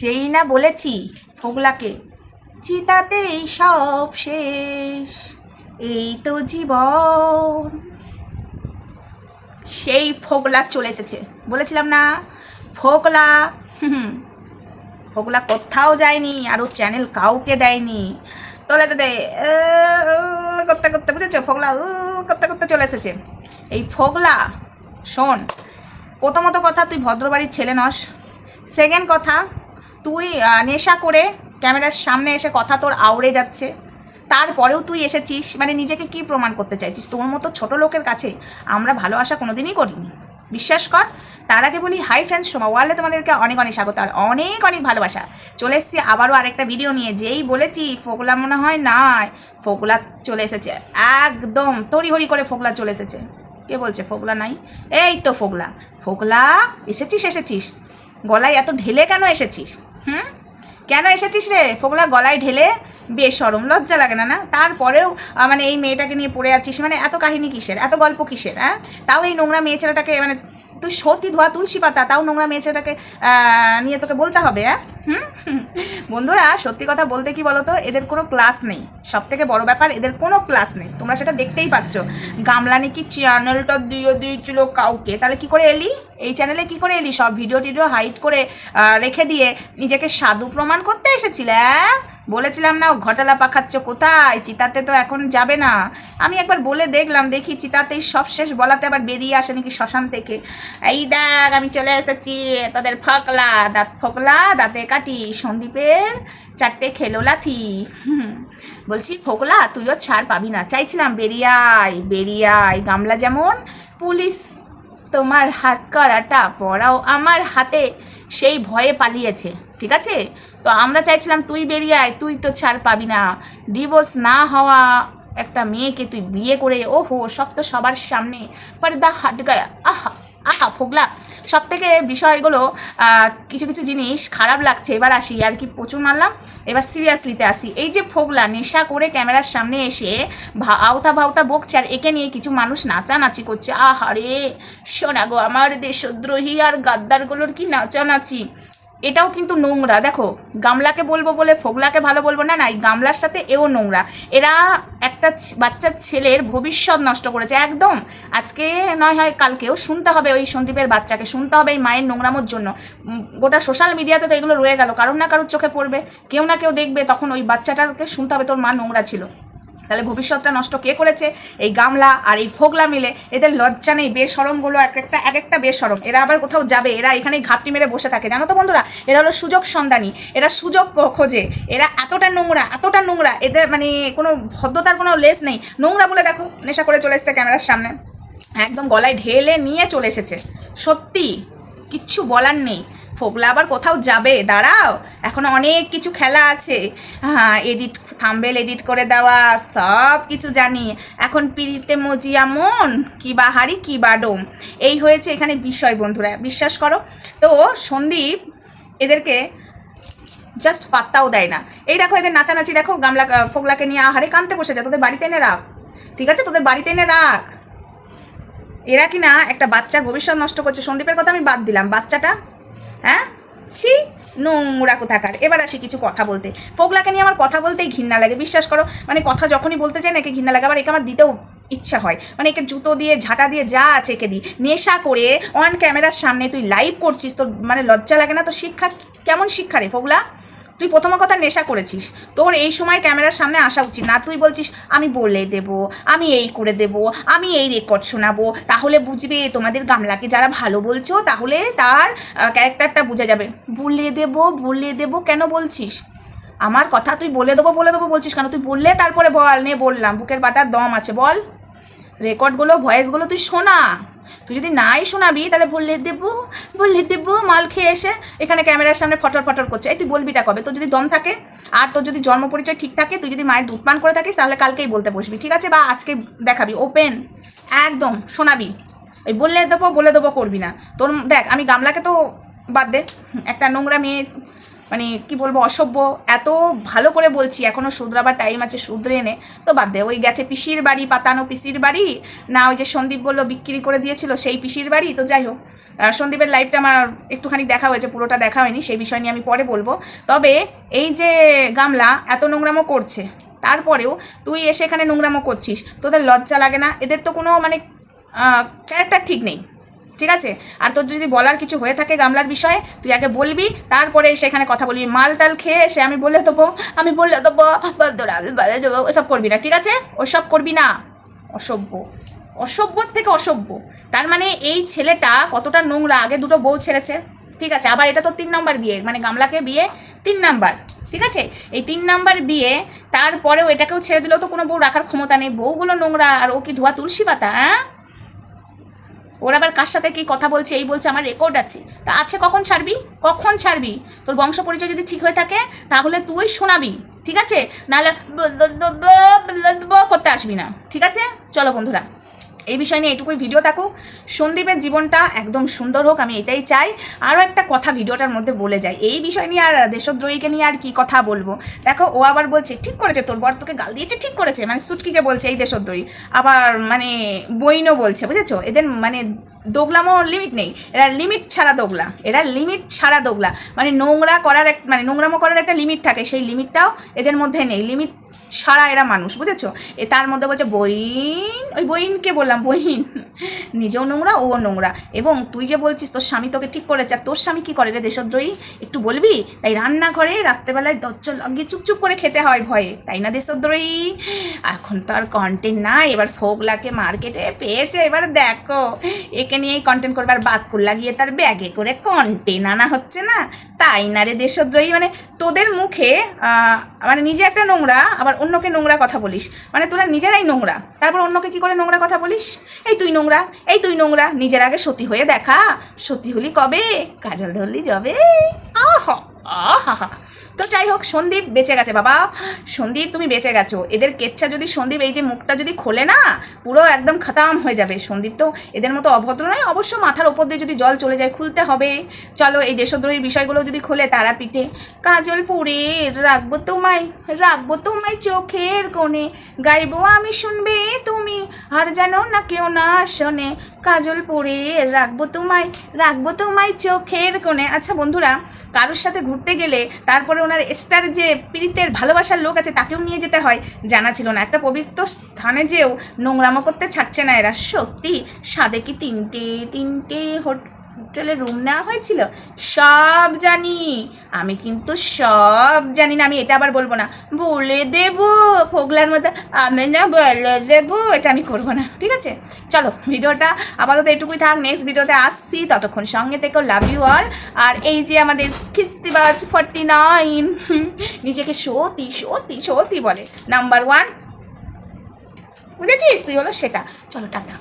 যেই না বলেছি ফোগলাকে, চিতাতেই সব শেষ। এই তো জীবন। সেই ফোগলা চলে এসেছে। বলেছিলাম না, ফোগলা, হুম ফোগলা কোথাও যায়নি, আর ও চ্যানেল কাউকে দেয়নি। তোলে তো দে করতে করতে, বুঝেছ? ফোগলা করতে করতে চলে এসেছে। এই ফোগলা, শোন, প্রথমত কথা, তুই ভদ্রবাড়ির ছেলে নস। সেকেন্ড কথা তুই নেশা করে ক্যামেরার সামনে এসে কথা তোর আউড়ে যাচ্ছে, তারপরেও তুই এসেছিস মানে নিজেকে কি প্রমাণ করতে চাইছিস? তোর মতো ছোট লোকের কাছে আমরা ভালো আশা কোনোদিনই করিনি। বিশ্বাস কর, তার আগে বলি হাই ফ্রেন্ডস সোমা, ওয়ার্ল্ডে তোমাদেরকে অনেক অনেক স্বাগত আর অনেক অনেক ভালোবাসা। চলে এসেছি আবারও আরেকটা ভিডিও নিয়ে, যেই বলেছি, ফোকলা মনে হয় নাই, ফোকলা চলে এসেছে। একদম তড়িহড়ি করে ফোকলা চলে এসেছে। কে বলছে, ফোকলা নাই? এই তো ফোকলা। ফোকলা, এসেছিস এসেছিস। গলায় এত ঢেলে কেন এসেছিস? হুম? কেন এসেছিস রে? ফোকলা গলায় ঢেলে বেশ সরম লজ্জা লাগে না না? তারপরেও মানে এই মেয়েটাকে নিয়ে পড়ে আছিস মানে এত কাহিনী কিসের? এত গল্প কিসের হ্যাঁ? তাও এই নোংরা মেয়ে ছেলেটাকে মানে তুই সত্যি ধোয়া তুলসী পাতা, তাও নোংরা মেয়ে ছেলেটাকে নিয়ে তোকে বলতে হবে হ্যাঁ? হুম। বন্ধুরা, সত্যি কথা বলতে কি বলতো? এদের কোনো ক্লাস নেই। সব থেকে বড় ব্যাপার, এদের কোনো ক্লাস নেই। তোমরা সেটা দেখতেই পাচ্ছ। গামলা নাকি চ্যানেলটা দিয়ে দিয়েছিল কাউকে? তাহলে কি করে এলি? এই চ্যানেলে কি করে এলি? সব ভিডিও টিডিও হাইট করে রেখে দিয়ে নিজেকে সাধু প্রমাণ করতে এসেছিলে হ্যাঁ বলেছিলাম না ঘটালা পাখাচ্ছ কোথায়? চিতাতে তো এখন যাবে না। আমি একবার বলে দেখলাম, দেখি চিতাতেই সব শেষ বলাতে আবার বেরিয়ে আসে নাকি শ্মশান থেকে। এই দেখ, আমি চলে এসেছি, তাদের ফকলা, দাঁত ফকলা, দাঁতে কাটি, সন্দীপের চারটে খেলো লাথি। বলছি, ফোকলা, তুইও ছাড় পাবি না। চাইছিলাম, বেরিয়াই বেরিয়াই। গামলা যেমন, পুলিশ, তোমার হাত করাটা পড়াও আমার হাতে। সেই ভয়ে পালিয়েছে, ঠিক আছে? তো আমরা চাইছিলাম, তুই বেরিয়ে আয় তুই তো ছাড় পাবি না। ডিভোর্স না হওয়া একটা মেয়েকে তুই বিয়ে করে, ওহো, সব তো সবার সামনে, পর্দা হাট গায়া, আহা! আহা, ফোগলা সব থেকে বিষয়গুলো কিছু কিছু জিনিস খারাপ লাগছে, এবার আসি, আর কি প্রচুর মারলাম, এবার সিরিয়াসলিতে আসি। এই যে ফোগলা, নেশা করে ক্যামেরার সামনে এসে আওতা ভাওতা বকছে, আর একে নিয়ে কিছু মানুষ নাচানাচি করছে। আহারে শোনা গো, আমার দেশদ্রোহী আর গাদ্দারগুলোর কি নাচানাচি? এটাও কিন্তু নোংরা, দেখো, গামলাকে বলব বলে ফোগলাকে ভালো বলব না না এই গামলার সাথে এও নোংরা। এরা একটা বাচ্চার ছেলের ভবিষ্যৎ নষ্ট করেছে, একদম। আজকে নয় হয় কালকেও শুনতে হবে ওই সন্দীপের বাচ্চাকে, শুনতে হবে এই মায়ের নোংরামোর জন্য। গোটা সোশ্যাল মিডিয়াতে তো এগুলো রয়ে গেল কারণ না কারোর চোখে পড়বে, কেউ না কেউ দেখবে, তখন ওই বাচ্চাটাকে শুনতে হবে তোর মা নোংরা ছিল। তাহলে ভবিষ্যৎটা নষ্ট কে করেছে? এই গামলা আর এই ফোগলা মিলে এদের লজ্জা নেই বেসরমগুলো এক একটা এক একটা বেসরম এরা আবার কোথাও যাবে? এরা এখানে ঘাপটি মেরে বসে থাকে। জানো তো বন্ধুরা, এরা হলো সুযোগ সন্ধানী। এরা সুযোগ খোঁজে। এরা এতটা নোংরা এতটা নোংরা, এদের মানে কোনো ভদ্রতার কোনো লেস নেই। নোংরা বলে দেখো, নেশা করে চলে এসছে ক্যামেরার সামনে। একদম গলায় ঢেলে নিয়ে চলে এসেছে। সত্যি, কিচ্ছু বলার নেই। ফোগলা আবার কোথাও যাবে? দাঁড়াও, এখন অনেক কিছু খেলা আছে। হ্যাঁ এডিট থাম্বেল এডিট করে দেওয়া, সব কিছু জানি। এখন পিড়িতে মজিয়া মন কি বা হারি কি বা ডোম। এই হয়েছে এখানে বিষয়, বন্ধুরা, বিশ্বাস করো। তো সন্দীপ এদেরকে জাস্ট পাত্তাও দেয় না। এই দেখো এদের নাচানাচি, দেখো, গামলা ফোগলাকে নিয়ে আহারে কানতে বসে যা তোদের বাড়িতে এনে রাখ। ঠিক আছে? তোদের বাড়িতে এনে রাখ। এরা কি না একটা বাচ্চার ভবিষ্যৎ নষ্ট করছে। সন্দীপের কথা আমি বাদ দিলাম। বাচ্চাটা হ্যাঁ? ছি, নোংরা কোথাকার। এবার আসি কিছু কথা বলতে। ফোগলাকে নিয়ে আমার কথা বলতেই ঘৃণা লাগে, বিশ্বাস করো? মানে কথা যখনই বলতে চাই না একে ঘৃণা লাগে, আবার একে আমার দিতেও ইচ্ছা হয়। মানে একে জুতো দিয়ে, ঝাঁটা দিয়ে যা আছে একে দিই। নেশা করে অন ক্যামেরার সামনে তুই লাইভ করছিস, তোর মানে লজ্জা লাগে না? তো শিক্ষা, কেমন শিক্ষা রে ফোগলা? তুই প্রথম কথা নেশা করেছিস। তোর এই সময় ক্যামেরার সামনে আসা উচিত না। তুই বলছিস, আমি বলে দেব, আমি এই করে দেব, আমি এই রেকর্ড শোনাবো। তাহলে বুঝবে তোমাদের গামলাকে যারা ভালো বলছো, তাহলে তার ক্যারেক্টারটা বোঝা যাবে। বলে দেব বলে দেব কেন বলছিস? আমার কথা তুই বলে দেবো বলে দেবো বলছিস কেন? তুই বললে তারপরে বল, নে বললাম, বুকের পাটার দম আছে, বল। রেকর্ডগুলো ভয়েসগুলো তুই শোনা। তুই যদি নাই শোনাবি, তাহলে বললে দেবো বললে দেবো, মাল খেয়ে এসে এখানে ক্যামেরার সামনে ফটর ফটর করছে। এই তুই বলবিটা কবে? তোর যদি দম থাকে আর তোর যদি জন্ম পরিচয় ঠিক থাকে, তুই যদি মায়ের দুধ পান করে থাকিস, তাহলে কালকেই বলতে বসবি, ঠিক আছে? বা আজকে দেখাবি ওপেন একদম শোনাবি। ওই বললে দেবো, বলে দেবো করবি না। তোর, দেখ, আমি গামলাকে তো বাদ দে, একটা নোংরা মেয়ে মানে কি বলব, অসভ্য, এত ভালো করে বলছি এখনও শুধরাবার টাইম আছে শুধরে এনে তো বাদ দে, ওই গেছে পিসির বাড়ি, পাতানো পিসির বাড়ি, না ওই যে সন্দীপ বলল বিক্রি করে দিয়েছিল, সেই পিসির বাড়ি, তো যাই হোক। সন্দীপের লাইফটা আমার একটুখানি দেখা হয়েছে, পুরোটা দেখা হয়নি, সেই বিষয় নিয়ে আমি পরে বলব। তবে এই যে গামলা, এত নোংরামো করছে, তারপরেও তুই এসে এখানে নোংরামো করছিস, তোদের লজ্জা লাগে না? এদের তো কোনো মানে ক্যারেক্টার ঠিক নেই। ঠিক আছে? আর তোর যদি বলার কিছু হয়ে থাকে গামলার বিষয়ে, তুই আগে বলবি, তারপরে সেখানে কথা বলবি। মাল টাল খেয়ে এসে আমি বলে দেবো, আমি বলে দেবো ওসব করবি না, ঠিক আছে? ওসব করবি না। অসভ্য। অসভ্যর থেকে অসভ্য। তার মানে এই ছেলেটা কতটা নোংরা, আগে দুটো বউ ছেড়েছে, ঠিক আছে? আবার এটা তো তিন নম্বর বিয়ে মানে গামলাকে বিয়ে তিন নাম্বার, ঠিক আছে? এই তিন নাম্বার বিয়ে, তারপরেও এটাকেও ছেড়ে দিলেও তো কোনো বউ রাখার ক্ষমতা নেই। বউগুলো নোংরা, আর ও কি ধোয়া তুলসী পাতা হ্যাঁ ওর আবার কার সাথে কি কথা বলছে, এই বলছে, আমার রেকর্ড আছে। তা আছে কখন ছাড়বি? কখন ছাড়বি? তোর বংশ পরিচয় যদি ঠিক হয়ে থাকে, তাহলে তুই শোনাবি, ঠিক আছে? নাহলে করতে আসবি না, ঠিক আছে? চলো বন্ধুরা। এই বিষয় নিয়ে এটুকুই ভিডিও থাকুক। সন্দীপের জীবনটা একদম সুন্দর হোক, আমি এটাই চাই। আরও একটা কথা ভিডিওটার মধ্যে বলে যাই। এই বিষয় নিয়ে আর দেশদ্রোহীকে নিয়ে আর কি কথা বলব? দেখো, ও আবার বলছে, ঠিক করেছে তোর বর, তোকে গাল দিয়েছে, ঠিক করেছে। মানে সুটকিকে বলছে এই দেশদ্রোহী। আবার মানে বইনও বলছে, বুঝেছ? এদের মানে দোগলামও লিমিট নেই। এরা লিমিট ছাড়া দোগলা। এরা লিমিট ছাড়া দোগলা। মানে নোংরা করার এক মানে নোংরামো করার একটা লিমিট থাকে। সেই লিমিটটাও এদের মধ্যে নেই। লিমিট ছাড়া এরা মানুষ বুঝেছ? এ তার মধ্যে বলছে বইন ওই বইনকে বললাম বইন। নিজেও নোংরা ও নোংরা। এবং তুই যে বলছিস, তোর স্বামী তোকে ঠিক করেছে। আর তোর স্বামী কী করে রে দেশদ্রোহী? একটু বলবি? তাই রান্নাঘরে রাত্রেবেলায় দরজা লাগিয়ে চুপচুপ করে খেতে হয় ভয়ে। তাই না দেশদ্রোহী? এখন তো আর কন্টেন্ট নাই। এবার ফোকলাকে মার্কেটে পেয়েছে। এবার দেখো, একে নিয়েই কন্টেন্ট করবে। আর বাতকুল লাগিয়ে তার ব্যাগে করে কন্টেন্ট আনা হচ্ছে না। তাই না রে দেশদ্রোহী? মানে তোদের মুখে মানে নিজে একটা নোংরা, আবার অন্যকে নোংরা কথা বলিস। মানে তোরা নিজেরাই নোংরা। তারপর অন্যকে কি করে নোংরা কথা বলিস? এই তুই নোংরা এই তুই নোংরা, নিজের আগে সতী হয়ে দেখা। সতী হলি কবে? কাজল ধরলি যাবে। আহা! তো যাই হোক, সন্দীপ বেঁচে গেছে বাবা। সন্দীপ, তুমি বেঁচে গেছো। এদের কেচ্ছা যদি সন্দীপ এই যে মুখটা যদি খোলে না, পুরো একদম খতাম হয়ে যাবে। সন্দীপ তো এদের মতো অভদ্র নয়, অবশ্য মাথার ওপর দিয়ে যদি জল চলে যায়, খুলতে হবে। চলো, এই দেশদ্রোহী বিষয়গুলো যদি খোলে তারাপীঠে কাজল পুরে রাখব তোমায় রাখব তোমায় চোখের কোণে। গাইবো আমি শুনবে তুমি, আর জানো না কেউ না শোনে। কাজল পরে রাখব তোমায় রাখব তোমায় চোখের কোণে। আচ্ছা বন্ধুরা, কারোর সাথে ঘুরতে গেলে তারপরে ওনার স্টার যে পীড়িতের ভালোবাসার লোক আছে তাকেও নিয়ে যেতে হয়। জানা ছিল না, একটা পবিত্র স্থানে যেও নোংরামো করতে ছাড়ছে না এরা। সত্যি, সাদে কি তিনটে তিনটে হোটেলে রুম নেওয়া হয়েছিল? সব জানি। আমি কিন্তু সব জানি না, আমি এটা আবার বলব না। বলে দেব, ফোগলার মধ্যে আমি না বলে দেবো, এটা আমি করব না, ঠিক আছে? চলো, ভিডিওটা আপাতত এটুকুই থাক নেক্সট ভিডিওতে আসছি, ততক্ষণ সঙ্গে থেকেও লাভ ইউ অল আর এই যে আমাদের খিস্তিবাজ ফর্টি নাইন নিজেকে সতী সতী সতী বলে নাম্বার ওয়ান বুঝেছিস? তুই হলো সেটা। চলো, টাটা।